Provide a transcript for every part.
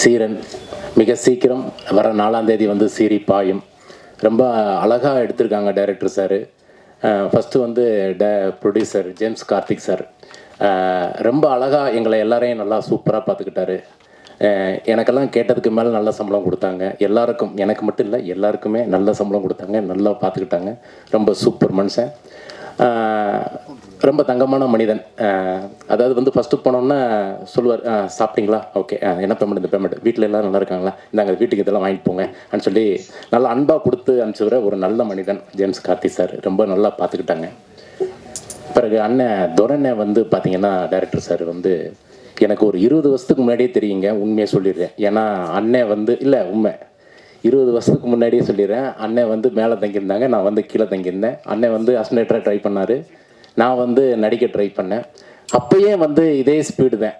சீரன் மிக சீக்கிரம் வர நாலாம் தேதி வந்து சீரி பாயும். ரொம்ப அழகாக எடுத்திருக்காங்க டைரக்டர் சார் ஃபஸ்ட்டு வந்து ட ப்ரொடியூசர் ஜேம்ஸ் கார்த்திக் சார் ரொம்ப அழகாக எங்களை எல்லாரையும் நல்லா சூப்பராக பார்த்துக்கிட்டாரு. எனக்கெல்லாம் கேட்டதுக்கு மேலே நல்ல சம்பளம் கொடுத்தாங்க. எல்லாருக்கும் எனக்கு மட்டும் இல்லை எல்லாருக்குமே நல்ல சம்பளம் கொடுத்தாங்க. நல்லா பார்த்துக்கிட்டாங்க. ரொம்ப சூப்பர் மனுஷன். ரொம்ப தங்கமான மனிதன். அதாவது வந்து ஃபஸ்ட்டு போனோம்னா சொல்லுவார் சாப்பிட்டீங்களா? ஓகே என்ன பேமெண்ட் இந்த பேமெண்ட் வீட்டில் எல்லாரும் நல்லா இருக்காங்களா? இந்தாங்க வீட்டுக்கு இதெல்லாம் வாங்கிட்டு போங்க. அப்படின்னு சொல்லி நல்லா அன்பாக கொடுத்து அனுப்பிச்சுக்கிற ஒரு நல்ல மனிதன் ஜேம்ஸ் கார்த்தி சார். ரொம்ப நல்லா பார்த்துக்கிட்டாங்க. பிறகு அண்ணன் துரண்ணை வந்து பார்த்தீங்கன்னா டைரக்டர் சார் வந்து எனக்கு ஒரு இருபது வருஷத்துக்கு முன்னாடியே தெரியுங்க உண்மையை சொல்லிடுறேன். ஏன்னா அண்ணன் வந்து இல்லை உண்மை. இருபது வருஷத்துக்கு முன்னாடியே சொல்லிடுறேன். அண்ணன் வந்து மேலே தங்கியிருந்தாங்க நான் வந்து கீழே தங்கியிருந்தேன். அண்ணன் வந்து அஸ்னேட்டராக ட்ரை பண்ணார். நான் வந்து நடிக்க ட்ரை பண்ணேன். அப்பயே வந்து இதே ஸ்பீடு தான்.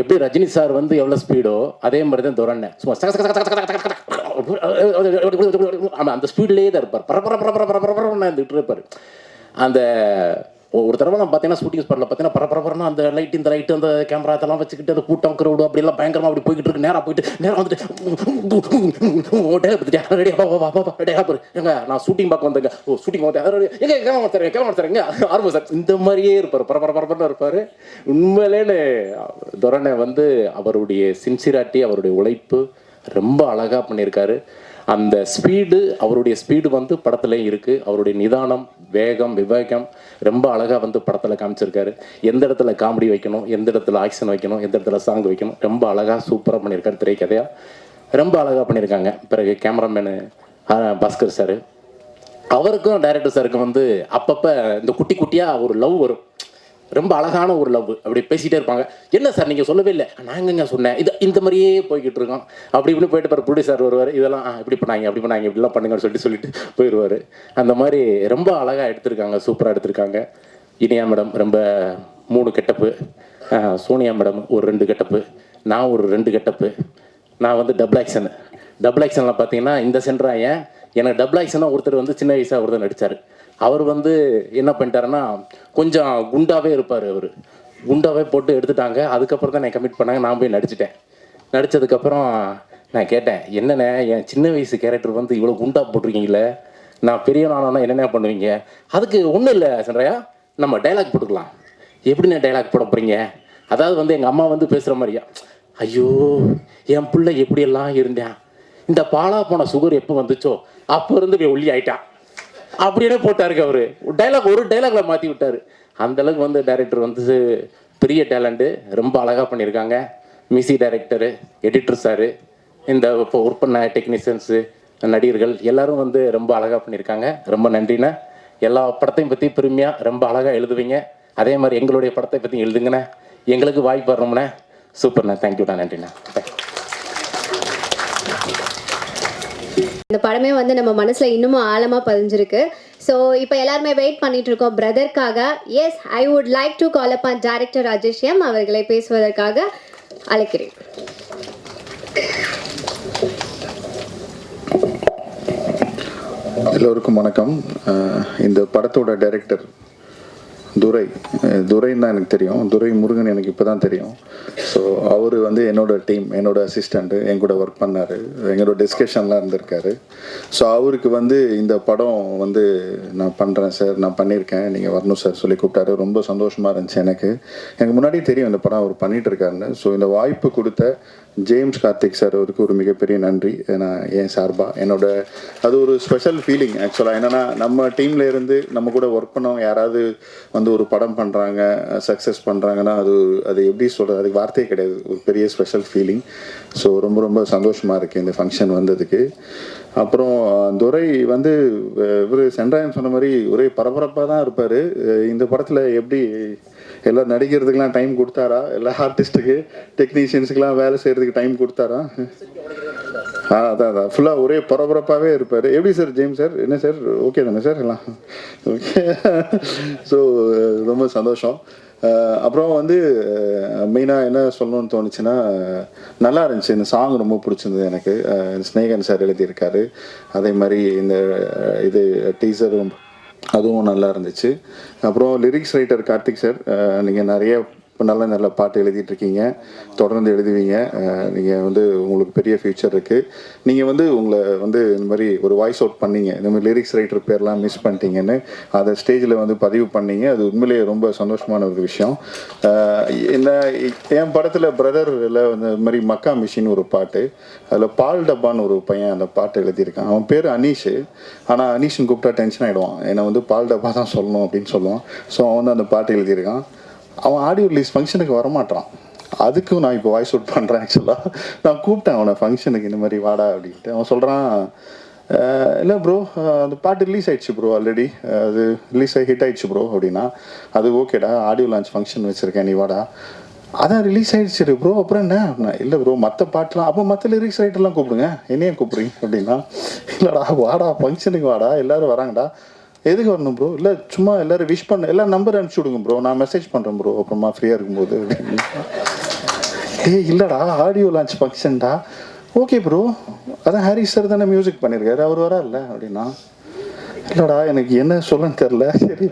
எப்படி ரஜினி சார் வந்து எவ்வளோ ஸ்பீடோ அதே மாதிரி தான் துரண்ண சும்மா ஆமாம் அந்த ஸ்பீட்லேயே தான் இருப்பார் பரபர பரபர பர பர இருந்துகிட்டு இருப்பார். அந்த ஒரு தடவை நான் பார்த்தீங்கன்னா ஷூட்டிங் ஸ்பாட்டில் பார்த்தீங்கன்னா பரபரப்பரனா அந்த லைட் இந்த லைட் அந்த கேமரா இதெல்லாம் வச்சுக்கிட்டு அந்த கூட்டம் crowd அப்படி எல்லாம் பயங்கரமாக அப்படி போய்கிட்டு இருக்கு. நேராக போயிட்டு நேராக வந்துட்டு ரெடியா வா வா பாரு எங்க நான் ஷூட்டிங் பார்க்க வந்தேங்க. ஓ ஷூட்டிங் வந்து எங்க கேமரா தரேன் கேமரா தரேங்க ஆர்வம் சார். இந்த மாதிரியே இருப்பார். பரபர பரபரன்னு இருப்பார். உண்மையிலேன்னு துரனை வந்து அவருடைய சின்சிராட்டி அவருடைய உழைப்பு ரொம்ப அழகாக பண்ணியிருக்காரு. அந்த ஸ்பீடு அவருடைய ஸ்பீடு வந்து படத்துலேயும் இருக்குது அவருடைய நிதானம் வேகம் விவேகம் ரொம்ப அழகாக வந்து படத்தில் காமிச்சிருக்காரு. எந்த இடத்துல காமெடி வைக்கணும் எந்த இடத்துல ஆக்ஷன் வைக்கணும் எந்த இடத்துல சாங் வைக்கணும் ரொம்ப அழகாக சூப்பராக பண்ணியிருக்காரு திரைக்கதையாக ரொம்ப அழகாக பண்ணியிருக்காங்க பிறகு கேமராமேனு பாஸ்கர் சார் அவருக்கும் டைரக்டர் சாருக்கும் வந்து அப்பப்போ இந்த குட்டி குட்டியாக ஒரு லவ் வரும். ரொம்ப அழகான ஒரு லவ் அப்படி பேசிகிட்டே இருப்பாங்க. என்ன சார் நீங்கள் சொல்லவே இல்லை. நான் எங்கங்க சொன்னேன்? இது இந்த மாதிரியே போய்கிட்டு இருக்கோம். அப்படி இப்படி போயிட்டு பாரு ப்ரொடியூசர் வருவார். இதெல்லாம் இப்படி பண்ணாங்க அப்படி பண்ணாங்க இப்படிலாம் பண்ணுங்கன்னு சொல்லிட்டு சொல்லிட்டு போயிடுவார் அந்த மாதிரி ரொம்ப அழகாக எடுத்திருக்காங்க சூப்பராக எடுத்திருக்காங்க. இனியா மேடம் ரொம்ப மூணு கெட்டப்பு. சோனியா மேடம் ஒரு ரெண்டு கெட்டப்பு. நான் ஒரு ரெண்டு கெட்டப்பு. நான் வந்து டபுள் ஆக்ஷன் டபுள் ஆக்ஷனில் பார்த்தீங்கன்னா இந்த சென்ட்ராயன் எனக்கு டபுள் ஆக்ஷனாக ஒருத்தர் வந்து சின்ன வயசாக ஒருத்தர் நடித்தார் அவர் வந்து என்ன பண்ணிட்டாருன்னா கொஞ்சம் குண்டாவே இருப்பார் அவர். குண்டாவே போட்டு எடுத்துட்டாங்க. அதுக்கப்புறம் தான் நான் கமிட் பண்ணாங்க. நான் போய் நடிச்சிட்டேன். நடித்ததுக்கப்புறம் நான் கேட்டேன் என்னண்ணே என் சின்ன வயசு கேரக்டர் வந்து இவ்வளோ குண்டா போட்டிருக்கீங்களே. நான் பெரிய நானா என்னென்ன பண்ணுவீங்க? அதுக்கு ஒன்றும் இல்லை சந்திரையா. நம்ம டைலாக் போட்டுக்கலாம். எப்படிண்ணே டைலாக் போட போகிறீங்க அதாவது வந்து எங்கள் அம்மா வந்து பேசுகிற மாதிரியா? ஐயோ என் பிள்ளை எப்படியெல்லாம் இருந்தேன்? இந்த பாலா போன சுகர் எப்போ வந்துச்சோ? அப்போ இருந்து போய் ஒல்லி ஆயிட்டான் அப்படின்னு போட்டாருங்க அவரு. டைலாக் ஒரு டைலாக்ல மாற்றி விட்டாரு. அந்த அளவுக்கு வந்து டைரக்டர் வந்து பெரிய டேலண்ட்டு ரொம்ப அழகாக பண்ணியிருக்காங்க. மியூசிக் டைரக்டரு எடிட்டர் சாரு இந்த இப்போ ஒர்க் பண்ண டெக்னீஷியன்ஸு நடிகர்கள் எல்லாரும் வந்து ரொம்ப அழகாக பண்ணியிருக்காங்க. ரொம்ப நன்றிண்ணே. எல்லா படத்தையும் பற்றி பெருமையாக ரொம்ப அழகாக எழுதுவீங்க. அதே மாதிரி எங்களுடைய படத்தை பற்றி எழுதுங்கண்ணே. எங்களுக்கு வாய்ப்பு வரணும்ண்ணே. சூப்பர்ண்ணே தேங்க்யூண்ணா நன்றிண்ணா. தேங்க்யூ இந்த படமே வந்து நம்ம மனசுல இன்னமும் ஆழமா பதிஞ்சிருக்கு. ஸோ இப்போ எல்லாருமே வெயிட் பண்ணிட்டு இருக்கோம் பிரதர்க்காக yes I would like to call up director Rajesh M அவர்களை பேசுவதற்காக அழைக்கிறேன். எல்லோருக்கும் வணக்கம். இந்த படத்தோட டைரக்டர் துரை. துரைன்னு தான் எனக்கு தெரியும். துரை முருகன் எனக்கு இப்போ தான் தெரியும். ஸோ அவர் வந்து என்னோட டீம் என்னோட அசிஸ்டண்ட்டு என் கூட ஒர்க் பண்ணார். எங்களோட டிஸ்கஷன்லாம் இருந்திருக்காரு. ஸோ அவருக்கு வந்து இந்த படம் வந்து நான் பண்ணுறேன் சார் நான் பண்ணியிருக்கேன். நீங்கள் வரணும் சார் சொல்லி கூப்பிட்டாரு. ரொம்ப சந்தோஷமாக இருந்துச்சு எனக்கு. எனக்கு முன்னாடியே தெரியும் இந்த படம் அவர் பண்ணிட்டு இருக்காருன்னு. ஸோ இந்த வாய்ப்பு கொடுத்த ஜேம்ஸ் கார்த்திக் சார் அவருக்கு ஒரு மிகப்பெரிய நன்றி. ஏன்னா என் சார்பாக என்னோட அது ஒரு ஸ்பெஷல் ஃபீலிங் ஆக்சுவலாக என்னென்னா நம்ம டீமில் இருந்து நம்ம கூட ஒர்க் பண்ணவங்க யாராவது வந்து வந்து ஒரு படம் பண்ணுறாங்க சக்ஸஸ் பண்ணுறாங்கன்னா அது அது எப்படி சொல்கிறது அதுக்கு வார்த்தையே கிடையாது. ஒரு பெரிய ஸ்பெஷல் ஃபீலிங் ஸோ ரொம்ப ரொம்ப சந்தோஷமாக இருக்குது இந்த ஃபங்க்ஷன் வந்ததுக்கு. அப்புறம் துரை வந்து இவர் சென்றாயன் சொன்ன மாதிரி ஒரே பரபரப்பாக தான் இருப்பார் இந்த படத்தில் எப்படி எல்லாம் நடிக்கிறதுக்கெலாம் டைம் கொடுத்தாரா? எல்லா ஆர்டிஸ்ட்டுக்கு டெக்னீஷியன்ஸுக்கெலாம் வேலை செய்கிறதுக்கு டைம் கொடுத்தாரா? ஆ அதான் அதான். ஃபுல்லாக ஒரே பரபரப்பாகவே இருப்பார். எப்படி சார் ஜேம்ஸ் சார் என்ன சார் ஓகே தானே சார் எல்லாம். ஓகே ஸோ ரொம்ப சந்தோஷம். அப்புறம் வந்து மெயினாக என்ன சொல்லணும்னு தோணுச்சுன்னா நல்லா இருந்துச்சு. இந்த சாங் ரொம்ப பிடிச்சிருந்தது எனக்கு. ஸ்னேகன் சார் எழுதியிருக்காரு. அதே மாதிரி இந்த இது டீசரும் அதுவும் நல்லா இருந்துச்சு. அப்புறம் லிரிக்ஸ் ரைட்டர் கார்த்திக் சார் நீங்கள் நிறைய இப்போ நல்ல நல்ல பாட்டு எழுதிட்டு இருக்கீங்க தொடர்ந்து எழுதுவீங்க. நீங்கள் வந்து உங்களுக்கு பெரிய ஃபியூச்சர் இருக்குது நீங்கள் வந்து உங்களை வந்து இந்த மாதிரி ஒரு வாய்ஸ் அவுட் பண்ணீங்க. இந்த மாதிரி லிரிக்ஸ் ரைட்டர் பேர்லாம் மிஸ் பண்ணிட்டீங்கன்னு அதை ஸ்டேஜில் வந்து பதிவு பண்ணீங்க. அது உண்மையிலேயே ரொம்ப சந்தோஷமான ஒரு விஷயம். என்ன என் படத்தில் பிரதரில் இந்த மாதிரி மக்கா மிஷின் ஒரு பாட்டு அதில் பால் டப்பான்னு ஒரு பையன் அந்த பாட்டு எழுதியிருக்கான். அவன் பேர் அனீஷ். ஆனால் அனீஷ்னு கூப்பிட்டா டென்ஷன் ஆகிடுவான் என்னை வந்து பால் டப்பா தான் சொல்லணும் அப்படின்னு சொல்லுவான். ஸோ அவன் வந்து அந்த பாட்டு எழுதியிருக்கான். அவன் ஆடியோ ரிலீஸ் ஃபங்க்ஷனுக்கு வரமாட்டான் அதுக்கும் நான் இப்போ வாய்ஸ் அவுட் பண்ணுறேன் ஆக்சுவலாக நான் கூப்பிட்டேன் அவனை ஃபங்க்ஷனுக்கு இந்த மாதிரி வாடா அப்படின்ட்டு. அவன் சொல்கிறான் இல்லை ப்ரோ அந்த பாட்டு ரிலீஸ் ஆயிடுச்சு ப்ரோ ஆல்ரெடி அது ரிலீஸ் ஆகி ஹிட் ஆயிடுச்சு ப்ரோ அப்படின்னா அது ஓகேடா ஆடியோ லான்ச் ஃபங்க்ஷன் வச்சுருக்கேன் நீ வாடா. அதான் ரிலீஸ் ஆகிடுச்சு ப்ரோ அப்புறம் என்ன? அப்படின்னா இல்லை ப்ரோ மற்ற பாட்டுலாம் அப்போ மற்ற லிரிக்ஸ் ரைட்டர்லாம் கூப்பிடுங்க. என்னையே கூப்பிடுறீங்க? அப்படின்னா இல்லைடா வாடா ஃபங்க்ஷனுக்கு வாடா எல்லோரும் வராங்கடா. எதுக்கு வரணும் ப்ரோ இல்லை சும்மா எல்லாரும் விஷ் பண்ண. எல்லாம் நம்பர் அனுப்பிச்சி விடுங்க ப்ரோ நான் மெசேஜ் பண்ணுறேன் ப்ரோ அப்புறமா ஃப்ரீயாக இருக்கும்போது. ஏ ஏய் இல்லைடா. ஆடியோ லான்ச் ஃபங்க்ஷன்டா ஓகே ப்ரோ அதான் ஹாரி சார் தானே மியூசிக் பண்ணியிருக்காரு அவர் வரல அப்படின்னா? இல்லைடா எனக்கு என்ன சொல்லன்னு தெரில சரி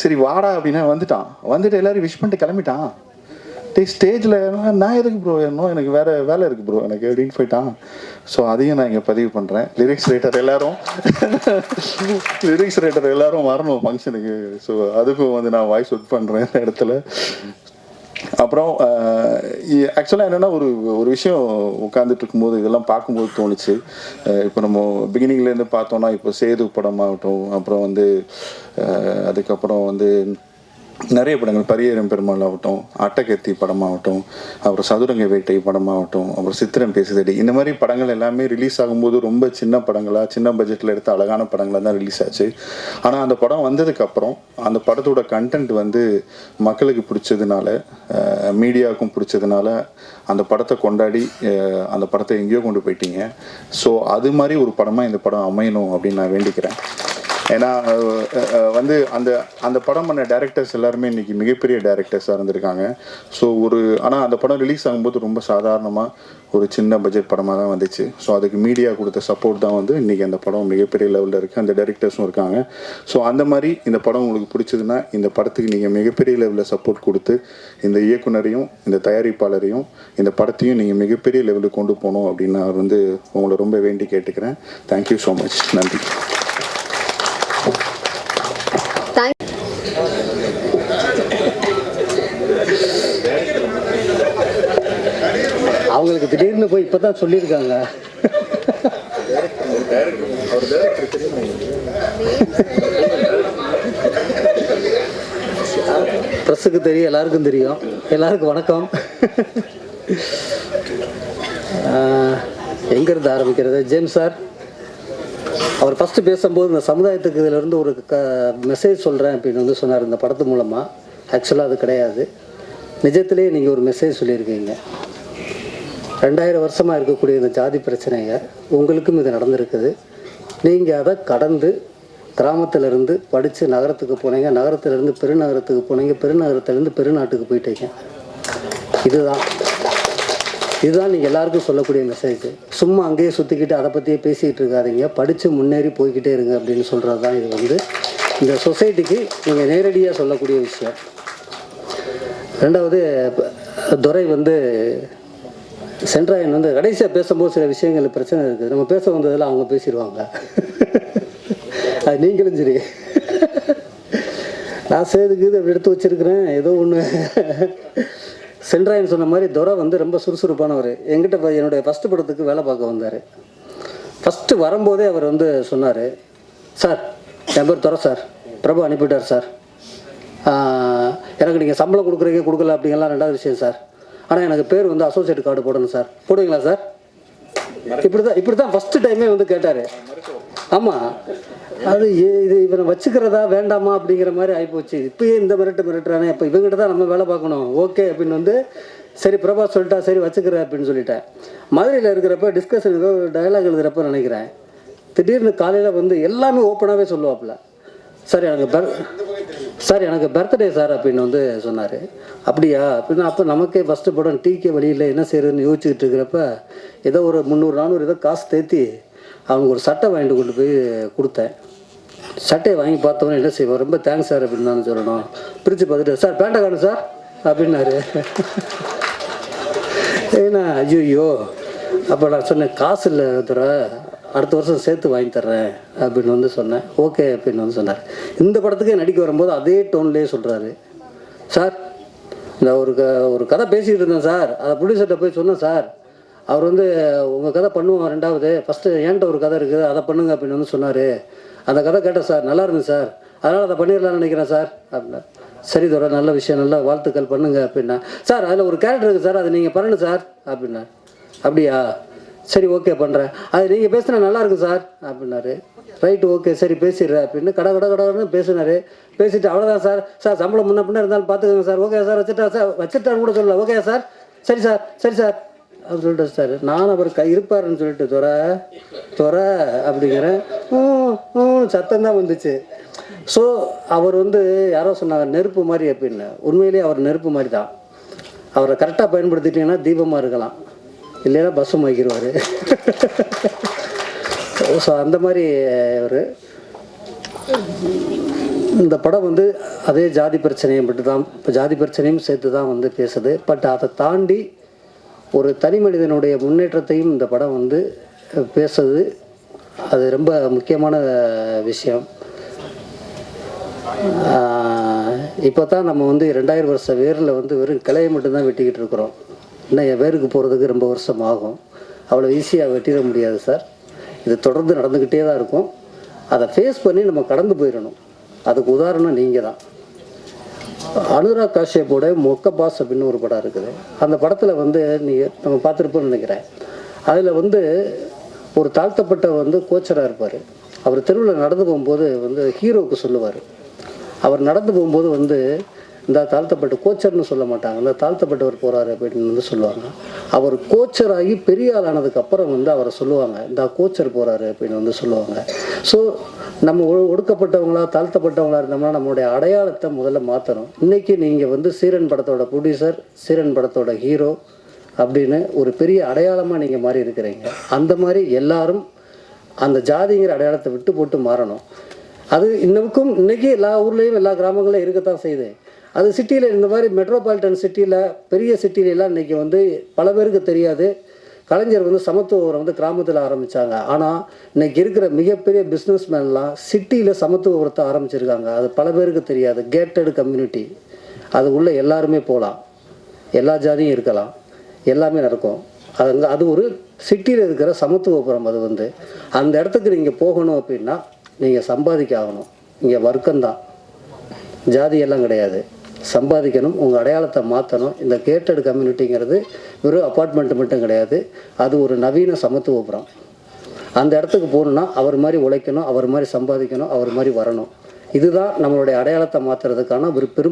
சரி வாடா அப்படின்னா வந்துட்டான். வந்துட்டு எல்லாரும் விஷ் பண்ணிட்டு கிளம்பிட்டான். டே ஸ்டேஜில் நான் எதுக்கு ப்ரோ என்னோ எனக்கு வேற வேலை இருக்குது ப்ரோ எனக்கு அப்படின்னு போயிட்டான் ஸோ அதையும் நான் இங்கே பதிவு பண்ணுறேன் லிரிக்ஸ் ரைட்டர் எல்லாரும் லிரிக்ஸ் ரைட்டர் எல்லாரும் வரணும் ஃபங்க்ஷனுக்கு ஸோ அதுக்கும் வந்து நான் வாய்ஸ் அவுட் பண்ணுறேன் இந்த இடத்துல. அப்புறம் ஆக்சுவலாக என்னென்னா ஒரு ஒரு விஷயம் உட்காந்துட்டு இருக்கும்போது இதெல்லாம் பார்க்கும்போது தோணுச்சு. இப்போ நம்ம பிகினிங்லேருந்து பார்த்தோன்னா இப்போ சேது படமாகட்டும் அப்புறம் வந்து அதுக்கப்புறம் வந்து நிறைய படங்கள். பரியேறும் பெருமாள் ஆகட்டும் அட்டகத்தி படமாகட்டும் அப்புறம் சதுரங்க வேட்டை படமாகட்டும் அப்புறம் சித்திரம் பேசுதடி. இந்த மாதிரி படங்கள் எல்லாமே ரிலீஸ் ஆகும்போது ரொம்ப சின்ன படங்களாக சின்ன பட்ஜெட்டில் எடுத்த அழகான படங்களாக தான் ரிலீஸ் ஆச்சு. ஆனால் அந்த படம் வந்ததுக்கப்புறம் அந்த படத்தோட கண்டென்ட் வந்து மக்களுக்கு பிடிச்சதுனால மீடியாவுக்கும் பிடிச்சதுனால அந்த படத்தை கொண்டாடி அந்த படத்தை எங்கேயோ கொண்டு போயிட்டீங்க. ஸோ அது மாதிரி ஒரு படமாக இந்த படம் அமையணும் அப்படின்னு நான் வேண்டிக்கிறேன். ஏன்னா வந்து அந்த அந்த படம் பண்ண டேரக்டர்ஸ் எல்லாருமே இன்றைக்கி மிகப்பெரிய டேரக்டர்ஸாக இருந்திருக்காங்க. ஸோ ஒரு ஆனால் அந்த படம் ரிலீஸ் ஆகும்போது ரொம்ப சாதாரணமாக ஒரு சின்ன பட்ஜெட் படமாக தான் வந்துச்சு. ஸோ அதுக்கு மீடியா கொடுத்த சப்போர்ட் தான் வந்து இன்றைக்கி அந்த படம் மிகப்பெரிய லெவலில் இருக்குது அந்த டேரக்டர்ஸும் இருக்காங்க. ஸோ அந்த மாதிரி இந்த படம் உங்களுக்கு பிடிச்சதுன்னா இந்த படத்துக்கு நீங்கள் மிகப்பெரிய லெவலில் சப்போர்ட் கொடுத்து இந்த இயக்குனரையும் இந்த தயாரிப்பாளரையும் இந்த படத்தையும் நீங்கள் மிகப்பெரிய லெவலுக்கு கொண்டு போகணும் அப்படின்னு நான் வந்து உங்களை ரொம்ப வேண்டி கேட்டுக்கிறேன். தேங்க்யூ ஸோ மச் நன்றி. உங்களுக்கு திடீர்னு போய் இப்போ தான் சொல்லியிருக்காங்க. ப்ரெஸ்ஸுக்கு தெரியும் எல்லாருக்கும் தெரியும். எல்லாருக்கும் வணக்கம். எங்கேருந்து ஆரம்பிக்கிறது? James sir. அவர் ஃபஸ்ட்டு பேசும்போது இந்த சமுதாயத்துக்கு இதிலிருந்து ஒரு க மெசேஜ் சொல்கிறேன் அப்படின்னு வந்து சொன்னார் இந்த படத்து மூலமாக ஆக்சுவலாக அது கிடையாது. நிஜத்திலேயே நீங்கள் ஒரு மெசேஜ் சொல்லியிருக்கீங்க. ரெண்டாயிரம் வருஷமாக இருக்கக்கூடிய இந்த ஜாதி பிரச்சனைங்க உங்களுக்கும் இது நடந்திருக்குது. நீங்கள் அதை கடந்து கிராமத்திலேருந்து படித்து நகரத்துக்கு போனீங்க நகரத்திலேருந்து பெருநகரத்துக்கு போனீங்க பெருநகரத்துலேருந்து பெருநாட்டுக்கு போயிட்டீங்க. இதுதான். இதுதான் நீங்கள் எல்லாருக்கும் சொல்லக்கூடிய மெசேஜ் சும்மா அங்கேயே சுற்றிக்கிட்டு அதை பற்றியே பேசிக்கிட்டு இருக்காதீங்க. படித்து முன்னேறி போய்கிட்டே இருங்க அப்படின்னு சொல்கிறது தான் இது வந்து. இந்த சொசைட்டிக்கு நீங்கள் நேரடியாக சொல்லக்கூடிய விஷயம். ரெண்டாவது துறை துரை வந்து சென்ட்ராயன் வந்து கடைசியாக பேசும்போது சில விஷயங்கள் பிரச்சனை இருக்குது. நம்ம பேச வந்ததில் அவங்க பேசிடுவாங்க. அது நீங்களும் சரி. நான் சேதுக்கு இது அப்படி எடுத்து வச்சிருக்கிறேன். ஏதோ ஒன்று சென்ட்ராயன் சொன்ன மாதிரி துரை வந்து ரொம்ப சுறுசுறுப்பானவர். எங்கிட்ட என்னுடைய ஃபஸ்ட்டு படத்துக்கு வேலை பார்க்க வந்தார். ஃபஸ்ட்டு வரும்போதே அவர் வந்து சொன்னார் சார் என் பேர் துறை சார். பிரபு அனுப்பிட்டார் சார். எனக்கு நீங்கள் சம்பளம் கொடுக்குறீங்க கொடுக்கல அப்படிங்கலாம் ரெண்டாவது விஷயம் சார். ஆனால் எனக்கு பேர் வந்து அசோசியேட் கார்டு போடணும் சார் போடுவீங்களா சார் இப்படி தான் இப்படி தான் ஃபஸ்ட்டு டைமே வந்து கேட்டார். ஆமாம் அது ஏ- இது இவனை வச்சுக்கிறதா வேண்டாமா அப்படிங்கிற மாதிரி ஆகிப்போச்சு இப்போயே இந்த மிரட்டு மிரட்டுறானே. இப்போ இவங்ககிட்ட தான் நம்ம வேலை பார்க்கணும். ஓகே அப்படின்னு வந்து சரி பிரபா சொல்லிட்டா சரி வச்சுக்கிற அப்படின்னு சொல்லிட்டேன். மதுரையில் இருக்கிறப்ப டிஸ்கஷன் ஏதோ டயலாக் எழுதுகிறப்ப நினைக்கிறேன். திடீர்னு காலையில் வந்து எல்லாமே ஓப்பனாகவே சொல்லுவாப்புல. சார் எனக்கு சார் எனக்கு பர்த்டே சார் அப்படின்னு வந்து சொன்னார். அப்படியா? அப்படின்னா அப்போ நமக்கே ஃபஸ்ட்டு படம் டீக்கே வழியில் என்ன செய்யறதுன்னு யோசிச்சுக்கிட்டு இருக்கிறப்ப ஏதோ ஒரு முந்நூறு நானூறு ஏதோ காசு தேத்தி அவனுக்கு ஒரு சட்டை வாங்கிட்டு கொண்டு போய் கொடுத்தேன். சட்டையை வாங்கி பார்த்தவொன்னே என்ன செய்வோம் ரொம்ப தேங்க்ஸ் சார் அப்படின்னு தான் சொல்லணும். பிரித்து பார்த்துட்டு சார் பேண்ட்டை காணும் சார் அப்படின்னாரு. ஏன்னா ஐயோ அப்போ நான் சொன்னேன் காசு இல்லை தர. அடுத்த வருஷம் சேர்த்து வாங்கி தர்றேன் அப்படின்னு வந்து சொன்னேன். ஓகே அப்படின்னு வந்து சொன்னார். இந்த படத்துக்கு நடிக்க வரும்போது அதே டோன்லேயே சொல்கிறாரு சார் இந்த ஒரு க ஒரு கதை பேசிக்கிட்டு இருந்தேன் சார் அதை ப்ரொடியூசர்கிட்ட போய் சொன்னேன் சார் அவர் வந்து உங்கள் கதை பண்ணுவோம் ரெண்டாவது. ஃபஸ்ட்டு ஏன்ட்ட ஒரு கதை இருக்குது அதை பண்ணுங்க அப்படின்னு வந்து சொன்னார். அந்த கதை கேட்டேன் சார் நல்லா இருந்துச்சு சார் அதனால் அதை பண்ணிடலாம்னு நினைக்கிறேன் சார் அப்படின்னா சரி தோட நல்ல விஷயம் நல்ல வாழ்த்துக்கள் பண்ணுங்க அப்படின்னா சார் அதில் ஒரு கேரக்டர் இருக்குது சார் அதை நீங்கள் பண்ணணும் சார் அப்படின்னா அப்படியா? சரி ஓகே பண்ணுறேன் அது நீங்கள் பேசுனா நல்லா இருக்கும் சார் அப்படின்னாரு. ரைட்டு ஓகே சரி பேசிடுறேன் அப்படின்னு கடை கடை கடன்னு பேசினாரு. பேசிட்டு அவ்வளோதான் சார். சார் சம்பளம் முன்ன பின்ன இருந்தாலும் பார்த்துக்கோங்க சார். ஓகே சார் வச்சுட்டா சார் வச்சுட்டான்னு கூட சொல்லல. Okay sir. சரி சார் சரி சார். அப்படின்னு சொல்லிட்டு சார் நான் அவர் கை இருப்பாருன்னு சொல்லிட்டு துற துற அப்படிங்கிறேன். சத்தம் தான் வந்துச்சு. ஸோ அவர் வந்து யாரோ சொன்னாங்க நெருப்பு மாதிரி அப்படின்னு. உண்மையிலேயே அவர் நெருப்பு மாதிரி தான். அவரை கரெக்டாக பயன்படுத்திட்டீங்கன்னா தீபமாக இருக்கலாம். இல்லைன்னா பஸ்ஸு மாக்கிடுவார் ஸோ அந்த மாதிரி அவர். இந்த படம் வந்து அதே ஜாதி பிரச்சனையை மட்டும் தான் இப்போ ஜாதி பிரச்சனையும் சேர்த்து தான் வந்து பேசுது. பட் அதை தாண்டி ஒரு தனி மனிதனுடைய முன்னேற்றத்தையும் இந்த படம் வந்து பேசுது. அது ரொம்ப முக்கியமான விஷயம். இப்போ தான் நம்ம வந்து ரெண்டாயிரம் வருஷ வேரில் வந்து வெறும் கிளையை மட்டும்தான் வெட்டிக்கிட்டு இருக்கிறோம். இன்னும் என் வேருக்கு போகிறதுக்கு ரொம்ப வருஷம் ஆகும் அவ்வளோ ஈஸியாக வெட்டிட முடியாது சார் இது தொடர்ந்து நடந்துக்கிட்டே தான் இருக்கும். அதை ஃபேஸ் பண்ணி நம்ம கடந்து போயிடணும். அதுக்கு உதாரணம் நீங்கள் தான் அனுராக் காஷ்யப்போட மொக்க பாஸ் அப்படின்னு ஒரு படம் இருக்குது. அந்த படத்தில் வந்து நீங்கள் நம்ம பார்த்துருப்போம்னு நினைக்கிறேன். அதில் வந்து ஒரு தாழ்த்தப்பட்ட வந்து கோச்சராக இருப்பார். அவர் தெருவில் நடந்து போகும்போது வந்து ஹீரோவுக்கு சொல்லுவார். அவர் நடந்து போகும்போது வந்து இந்த தாழ்த்தப்பட்ட கோச்சர்னு சொல்ல மாட்டாங்க. இந்த தாழ்த்தப்பட்டவர் போகிறாரு அப்படின்னு வந்து சொல்லுவாங்க. அவர் கோச்சராகி பெரிய ஆளானதுக்கு அப்புறம் வந்து அவரை சொல்லுவாங்க. இந்த கோச்சர் போகிறாரு அப்படின்னு வந்து சொல்லுவாங்க. ஸோ நம்ம ஒ- ஒடுக்கப்பட்டவங்களா தாழ்த்தப்பட்டவங்களா இருந்தோம்னா நம்மளுடைய அடையாளத்தை முதல்ல மாற்றணும் இன்னைக்கு நீங்கள் வந்து சீரன் படத்தோட ப்ரொடியூசர் சீரன் படத்தோட ஹீரோ அப்படின்னு ஒரு பெரிய அடையாளமாக நீங்கள் மாறி இருக்கிறீங்க. அந்த மாதிரி எல்லாரும் அந்த ஜாதிங்கிற அடையாளத்தை விட்டு போட்டு மாறணும். அது இன்னமுக்கும் இன்னைக்கு எல்லா ஊர்லேயும் எல்லா கிராமங்களையும் இருக்கத்தான் செய்யுது. அது சிட்டியில் இந்த மாதிரி மெட்ரோபாலிட்டன் சிட்டியில் பெரிய சிட்டிலெலாம் இன்றைக்கி வந்து பல பேருக்கு தெரியாது. கலைஞர் வந்து சமத்துவபுரம் வந்து கிராமத்தில் ஆரம்பித்தாங்க ஆனால் இன்றைக்கி இருக்கிற மிகப்பெரிய பிஸ்னஸ்மேன்லாம் சிட்டியில் சமத்துவபுரத்தை ஆரம்பிச்சிருக்காங்க. அது பல பேருக்கு தெரியாது. கேட்டடு கம்யூனிட்டி அது உள்ளே எல்லாருமே போகலாம் எல்லா ஜாதியும் இருக்கலாம். எல்லாமே நடக்கும். அது வந்து- அது ஒரு சிட்டியில் இருக்கிற சமத்துவபுரம் அது வந்து. அந்த இடத்துக்கு நீங்கள் போகணும் அப்படின்னா நீங்கள் சம்பாதிக்க ஆகணும். இங்கே வர்க்கம்தான். ஜாதியெல்லாம் கிடையாது. சம்பாதிக்கணும் உங்கள் அடையாளத்தை மாற்றணும் இந்த கேட்டட் கம்யூனிட்டிங்கிறது வெறும் அப்பார்ட்மெண்ட் மட்டும் கிடையாது. அது ஒரு நவீன சமத்துவபுரம் அந்த இடத்துக்கு போகணுன்னா அவர் மாதிரி உழைக்கணும் அவர் மாதிரி சம்பாதிக்கணும் அவர் மாதிரி வரணும். இதுதான் நம்மளுடைய அடையாளத்தை மாற்றுறதுக்கான ஒரு பெரும்